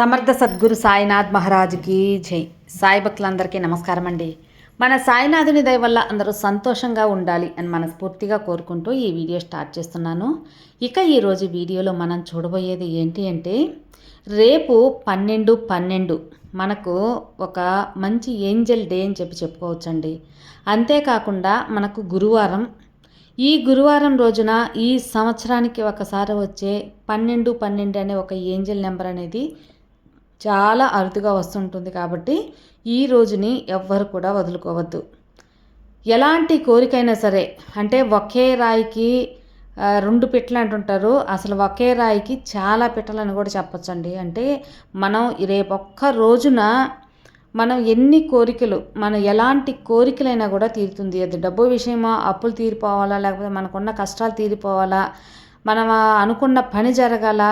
సమర్థ సద్గురు సాయినాథ్ మహారాజుకి జై. సాయి భక్తులందరికీ నమస్కారం అండి మన సాయినాథుని దయ వల్ల అందరూ సంతోషంగా ఉండాలి అని మనస్ఫూర్తిగా కోరుకుంటూ ఈ వీడియో స్టార్ట్ చేస్తున్నాను. ఇక ఈరోజు వీడియోలో మనం చూడబోయేది ఏంటి అంటే రేపు పన్నెండు పన్నెండు మనకు ఒక మంచి ఏంజల్ డే అని చెప్పి చెప్పుకోవచ్చండి. అంతేకాకుండా మనకు గురువారం. ఈ గురువారం రోజున ఈ సంవత్సరానికి ఒకసారి వచ్చే పన్నెండు పన్నెండు అనే ఒక ఏంజల్ నెంబర్ అనేది చాలా అరుదుగా వస్తుంటుంది కాబట్టి ఈ రోజుని ఎవ్వరు కూడా వదులుకోవద్దు. ఎలాంటి కోరికైనా సరే అంటే ఒకే రాయికి రెండు పిట్టలు అంటుంటారు. అసలు ఒకే రాయికి చాలా పిట్టలని కూడా చెప్పొచ్చండి. అంటే మనం రేపు ఒక్క రోజున మనం ఎన్ని కోరికలు మనం ఎలాంటి కోరికలైనా కూడా తీరుతుంది. అది డబ్బు విషయమా అప్పులు తీరిపోవాలా లేకపోతే మనకున్న కష్టాలు తీరిపోవాలా మనం అనుకున్న పని జరగాల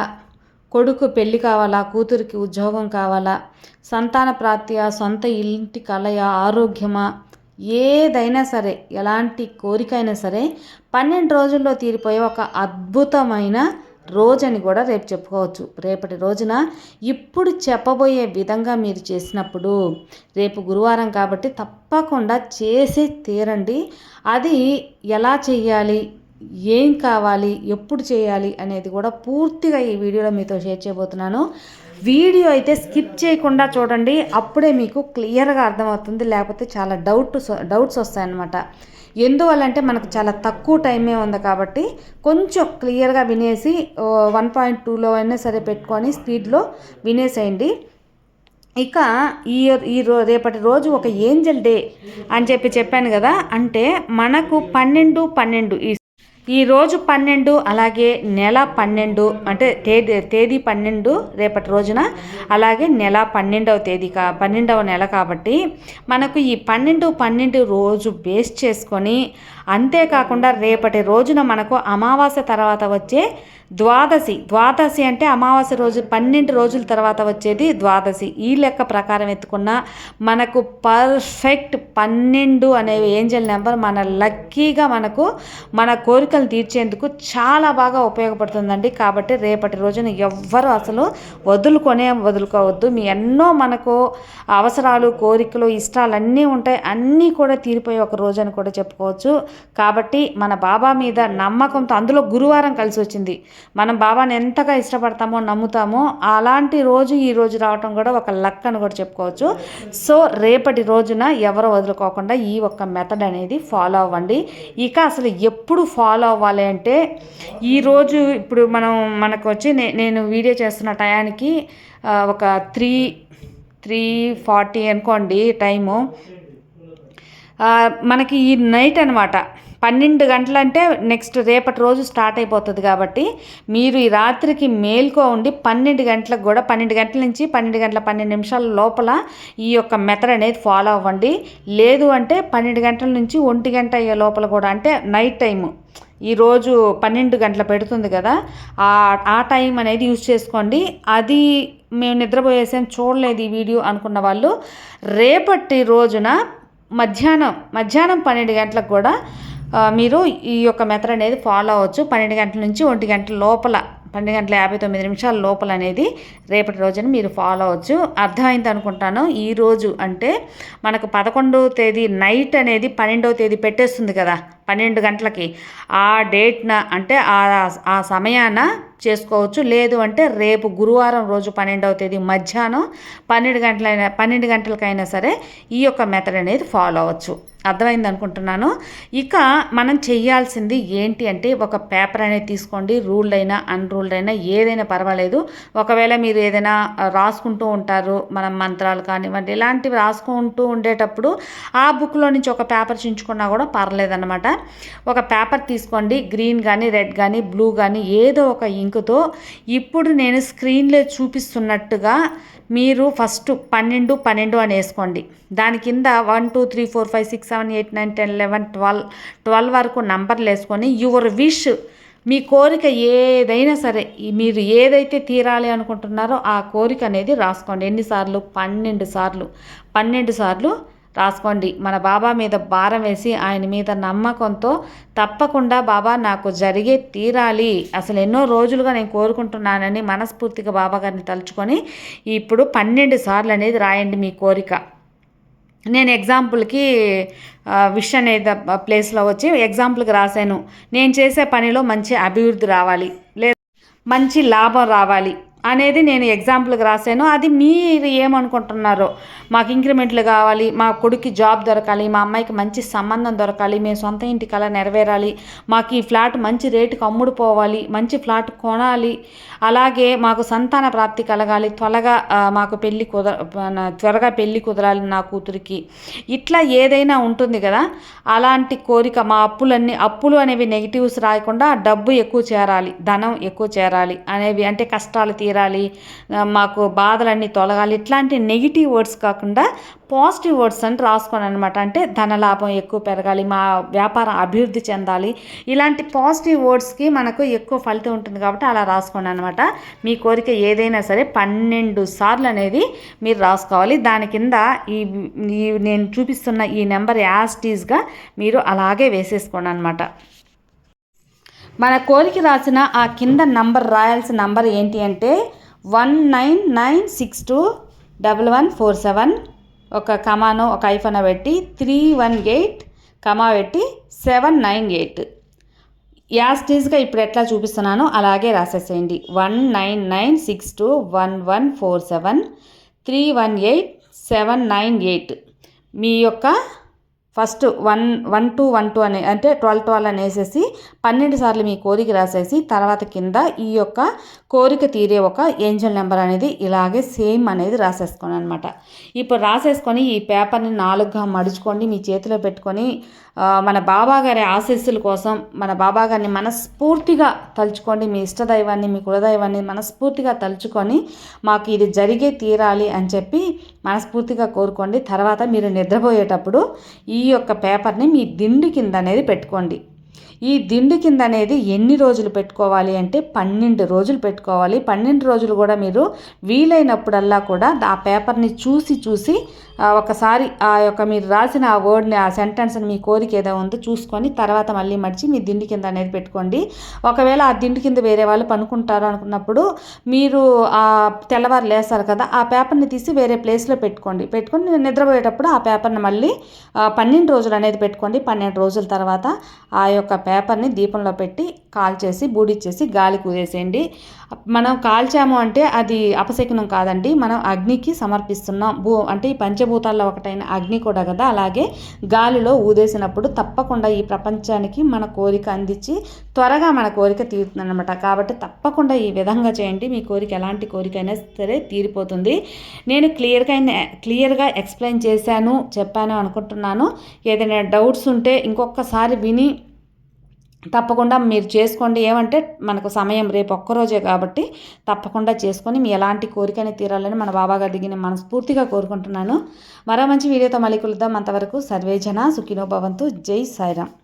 కొడుకు పెళ్ళి కావాలా కూతురికి ఉద్యోగం కావాలా సంతాన ప్రాప్తియా సొంత ఇంటి కలయ ఆరోగ్యమా ఏదైనా సరే ఎలాంటి కోరికైనా సరే పన్నెండు రోజుల్లో తీరిపోయే ఒక అద్భుతమైన రోజని కూడా రేపు చెప్పుకోవచ్చు. రేపటి రోజున ఇప్పుడు చెప్పబోయే విధంగా మీరు చేసినప్పుడు రేపు గురువారం కాబట్టి తప్పకుండా చేసి తీరండి. అది ఎలా చేయాలి ఏం కావాలి ఎప్పుడు చేయాలి అనేది కూడా పూర్తిగా ఈ వీడియోలో మీతో షేర్ చేయబోతున్నాను. వీడియో అయితే స్కిప్ చేయకుండా చూడండి. అప్పుడే మీకు క్లియర్గా అర్థమవుతుంది. లేకపోతే చాలా డౌట్ డౌట్స్ వస్తాయన్నమాట. ఎందువల్లంటే మనకు చాలా తక్కువ టైమే ఉంది కాబట్టి కొంచెం క్లియర్గా వినేసి వన్ పాయింట్ టూలో అయినా సరే పెట్టుకొని స్పీడ్లో వినేసేయండి. ఇక ఈ ఈ రో రేపటి రోజు ఒక ఏంజల్ డే అని చెప్పి చెప్పాను కదా. అంటే మనకు పన్నెండు పన్నెండు ఈ ఈ రోజు పన్నెండు అలాగే నెల పన్నెండు అంటే తేదీ తేదీ పన్నెండు రేపటి రోజున అలాగే నెల పన్నెండవ తేదీ కా పన్నెండవ నెల కాబట్టి మనకు ఈ పన్నెండు పన్నెండు రోజు బేస్ చేసుకొని అంతేకాకుండా రేపటి రోజున మనకు అమావాస్య తర్వాత వచ్చే ద్వాదశి. ద్వాదశి అంటే అమావాస్య రోజు పన్నెండు రోజుల తర్వాత వచ్చేది ద్వాదశి. ఈ లెక్క ప్రకారం ఎత్తుకున్న మనకు పర్ఫెక్ట్ పన్నెండు అనే ఏంజల్ నెంబర్ మన లక్కీగా మనకు మన కోరికలు తీర్చేందుకు చాలా బాగా ఉపయోగపడుతుందండి. కాబట్టి రేపటి రోజున ఎవ్వరు అసలు వదులుకొనే వదులుకోవద్దు. మీ ఎన్నో మనకు అవసరాలు కోరికలు ఇష్టాలు అన్నీ ఉంటాయి. అన్నీ కూడా తీరిపోయే ఒక రోజు అని కూడా చెప్పుకోవచ్చు. కాబట్టి మన బాబా మీద నమ్మకంతో అందులో గురువారం కలిసి వచ్చింది. మనం బాబాని ఎంతగా ఇష్టపడతామో నమ్ముతామో అలాంటి రోజు ఈ రోజు రావటం కూడా ఒక లక్ అని కూడా చెప్పుకోవచ్చు. సో రేపటి రోజున ఎవరు వదులుకోకుండా ఈ ఒక్క మెథడ్ అనేది ఫాలో అవ్వండి. ఇక అసలు ఎప్పుడు ఫాలో అవ్వాలి అంటే ఈరోజు ఇప్పుడు మనం మనకు వచ్చి నే- నేను వీడియో చేస్తున్న టయానికి ఒక త్రీ త్రీ ఫార్టీ అనుకోండి టైము. మనకి ఈ నైట్ అనమాట పన్నెండు గంటలంటే నెక్స్ట్ రేపటి రోజు స్టార్ట్ అయిపోతుంది కాబట్టి మీరు ఈ రాత్రికి మేల్కో ఉండి పన్నెండు గంటలకు కూడా పన్నెండు గంటల నుంచి పన్నెండు గంటల పన్నెండు నిమిషాల లోపల ఈ యొక్క మెథడ్ అనేది ఫాలో అవ్వండి. లేదు అంటే పన్నెండు గంటల నుంచి ఒంటి గంట అయ్యే లోపల కూడా అంటే నైట్ టైము ఈరోజు పన్నెండు గంటల పెడుతుంది కదా ఆ టైం అనేది యూజ్ చేసుకోండి. అది మేము నిద్రపోయేసాం చూడలేదు ఈ వీడియో అనుకున్న వాళ్ళు. రేపటి రోజున మధ్యాహ్నం మధ్యాహ్నం పన్నెండు గంటలకు కూడా మీరు ఈ యొక్క మెథడ్ అనేది ఫాలో అవ్వచ్చు. పన్నెండు గంటల నుంచి ఒంటి గంటల లోపల పన్నెండు గంటల యాభై తొమ్మిది నిమిషాల లోపల అనేది రేపటి రోజున మీరు ఫాలో అవ్వచ్చు. అర్థమైంది అనుకుంటాను. ఈ రోజు అంటే మనకు పదకొండవ తేదీ నైట్ అనేది పన్నెండవ తేదీ పెట్టేస్తుంది కదా. పన్నెండు గంటలకి ఆ డేట్న అంటే ఆ ఆ సమయాన చేసుకోవచ్చు. లేదు అంటే రేపు గురువారం రోజు పన్నెండవ తేదీ మధ్యాహ్నం పన్నెండు గంటలైనా పన్నెండు గంటలకైనా సరే ఈ యొక్క మెథడ్ అనేది ఫాలో అవ్వచ్చు. అర్థమైంది అనుకుంటున్నాను? ఇక మనం చేయాల్సింది ఏంటి అంటే ఒక పేపర్ అనేది తీసుకోండి. రూల్డ్ అయినా అన్రూల్డ్ అయినా ఏదైనా పర్వాలేదు. ఒకవేళ మీరు ఏదైనా రాసుకుంటూ ఉంటారు మనం మంత్రాలు కానివ్వండి ఇలాంటివి రాసుకుంటూ ఉండేటప్పుడు ఆ బుక్లో నుంచి ఒక పేపర్ చించుకున్నా కూడా పర్లేదన్నమాట. ఒక పేపర్ తీసుకోండి గ్రీన్ కానీ రెడ్ కానీ బ్లూ కానీ ఏదో ఒక ఇంకుతో ఇప్పుడు నేను స్క్రీన్లో చూపిస్తున్నట్టుగా మీరు ఫస్ట్ పన్నెండు పన్నెండు అని వేసుకోండి. దాని కింద one two three four five six seven eight nine ten eleven twelve twelve వరకు నంబర్లు వేసుకొని యువర్ విష్ మీ కోరిక ఏదైనా సరే మీరు ఏదైతే తీరాలి అనుకుంటున్నారో ఆ కోరిక అనేది రాసుకోండి. ఎన్నిసార్లు? పన్నెండు సార్లు. పన్నెండు సార్లు రాసుకోండి. మన బాబా మీద భారం వేసి ఆయన మీద నమ్మకంతో తప్పకుండా బాబా నాకు జరిగే తీరాలి. అసలు ఎన్నో రోజులుగా నేను కోరుకుంటున్నానని మనస్ఫూర్తిగా బాబా గారిని తలుచుకొని ఇప్పుడు పన్నెండు సార్లు అనేది రాయండి మీ కోరిక. నేను ఎగ్జాంపుల్కి విష్ అనే ప్లేస్లో వచ్చి ఎగ్జాంపుల్కి రాశాను. నేను చేసే పనిలో మంచి అభివృద్ధి రావాలి. లేదా మంచి లాభం రావాలి. అనేది నేను ఎగ్జాంపుల్కి రాశాను. అది మీరు ఏమనుకుంటున్నారో మాకు ఇంక్రిమెంట్లు కావాలి మా కొడుక్కి జాబ్ దొరకాలి మా అమ్మాయికి మంచి సంబంధం దొరకాలి మేము సొంత ఇంటి కళ నెరవేరాలి మాకు ఈ ఫ్లాట్ మంచి రేటుకి అమ్ముడు పోవాలి మంచి ఫ్లాట్ కొనాలి అలాగే మాకు సంతాన ప్రాప్తి కలగాలి త్వరగా మాకు పెళ్ళి కుదర త్వరగా పెళ్ళి కుదరాలి నా కూతురికి. ఇట్లా ఏదైనా ఉంటుంది కదా అలాంటి కోరిక మా అప్పులన్నీ అప్పులు అనేవి నెగిటివ్స్ రాయకుండా డబ్బు ఎక్కువ చేరాలి ధనం ఎక్కువ చేరాలి అనేవి అంటే కష్టాలు తీరాలి మాకు బాధలన్నీ తొలగాలి. ఇట్లాంటి నెగిటివ్ వర్డ్స్ కాకుండా పాజిటివ్ వర్డ్స్ అని రాసుకోండి అనమాట అంటే ధనలాభం ఎక్కువ పెరగాలి మా వ్యాపారం అభివృద్ధి చెందాలి. ఇలాంటి పాజిటివ్ వర్డ్స్కి మనకు ఎక్కువ ఫలితం ఉంటుంది కాబట్టి అలా రాసుకోండి అనమాట మీ కోరిక ఏదైనా సరే పన్నెండు సార్లు అనేది మీరు రాసుకోవాలి. దాని కింద ఈ నేను చూపిస్తున్న ఈ నెంబర్ యాస్టీస్గా మీరు అలాగే వేసేసుకోండి అనమాట మన కోరిక రాసిన ఆ కింద నంబర్ రాయాల్సిన నంబర్ ఏంటి అంటే one nine nine six two double one four seven ఒక కమాను ఒక ఐఫోన్ పెట్టి త్రీ వన్ ఎయిట్ కమా పెట్టి సెవెన్ నైన్ ఎయిట్ యాస్టీజ్గా ఇప్పుడు ఎట్లా చూపిస్తున్నానో అలాగే రాసేసేయండి. One nine nine six two one one four seven three one eight seven nine eight మీ యొక్క first one one two one two అనే అంటే ట్వెల్వ్ ట్వెల్వ్ అనేసేసి పన్నెండు సార్లు మీ కోరిక రాసేసి తర్వాత కింద ఈ యొక్క కోరిక తీరే ఒక ఏంజల్ నెంబర్ అనేది ఇలాగే సేమ్ అనేది రాసేసుకోండి అనమాట ఇప్పుడు రాసేసుకొని ఈ పేపర్ని నాలుగుగా మడుచుకోండి మీ చేతిలో పెట్టుకొని మన బాబా గారి ఆశీస్సుల కోసం మన బాబా గారిని మనస్ఫూర్తిగా తలుచుకోండి మీ ఇష్టదైవాన్ని మీ కులదైవాన్ని మనస్ఫూర్తిగా తలుచుకొని మాకు ఇది జరిగే తీరాలి అని చెప్పి మనస్ఫూర్తిగా కోరుకోండి. తర్వాత మీరు నిద్రపోయేటప్పుడు ఈ యొక్క పేపర్ని మీ దిండు కింద అనేది పెట్టుకోండి. ఈ దిండు కింద అనేది ఎన్ని రోజులు పెట్టుకోవాలి అంటే పన్నెండు రోజులు పెట్టుకోవాలి. పన్నెండు రోజులు కూడా మీరు వీలైనప్పుడల్లా కూడా ఆ పేపర్ని చూసి చూసి ఒకసారి ఆ యొక్క మీరు రాసిన ఆ వర్డ్ని ఆ సెంటెన్స్ని మీ కోరిక ఏదో ఉందో చూసుకొని తర్వాత మళ్ళీ మడిచి మీ దిండి కింద అనేది పెట్టుకోండి. ఒకవేళ ఆ దిండి కింద వేరే వాళ్ళు పనుకుంటారు అనుకున్నప్పుడు మీరు ఆ తెల్లవారు లేస్తారు కదా ఆ పేపర్ని తీసి వేరే ప్లేస్లో పెట్టుకోండి. పెట్టుకొని నిద్రపోయేటప్పుడు ఆ పేపర్ని మళ్ళీ పన్నెండు రోజులు అనేది పెట్టుకోండి. పన్నెండు రోజుల తర్వాత ఆ యొక్క పేపర్ని దీపంలో పెట్టి కాల్చేసి బూడిచ్చేసి గాలి కూదేసేయండి మనం కాల్చాము అంటే అది అపశకునం కాదండి. మనం అగ్నికి సమర్పిస్తున్నాం. భూ అంటే ఈ పంచభూతాల్లో ఒకటైన అగ్ని కూడా కదా. అలాగే గాలిలో ఊదేసినప్పుడు తప్పకుండా ఈ ప్రపంచానికి మన కోరిక అందించి త్వరగా మన కోరిక తీరుతుందన్నమాట. కాబట్టి తప్పకుండా ఈ విధంగా చేయండి. మీ కోరిక ఎలాంటి కోరిక అయినా సరే తీరిపోతుంది. నేను క్లియర్గా క్లియర్గా ఎక్స్ప్లెయిన్ చేశాను చెప్పాను అనుకుంటున్నాను. ఏదైనా డౌట్స్ ఉంటే ఇంకొకసారి విని తప్పకుండా మీరు చేసుకోండి. ఏమంటే మనకు సమయం రేపు ఒక్కరోజే కాబట్టి తప్పకుండా చేసుకొని మీ ఎలాంటి కోరికని తీరాలని మన బాబాగారి దిగిన మనస్ఫూర్తిగా కోరుకుంటున్నాను. మరో మంచి వీడియోతో మళ్ళీ కలుద్దాం. అంతవరకు సర్వేజన సుఖినోభవంతు జై సాయిరామ్.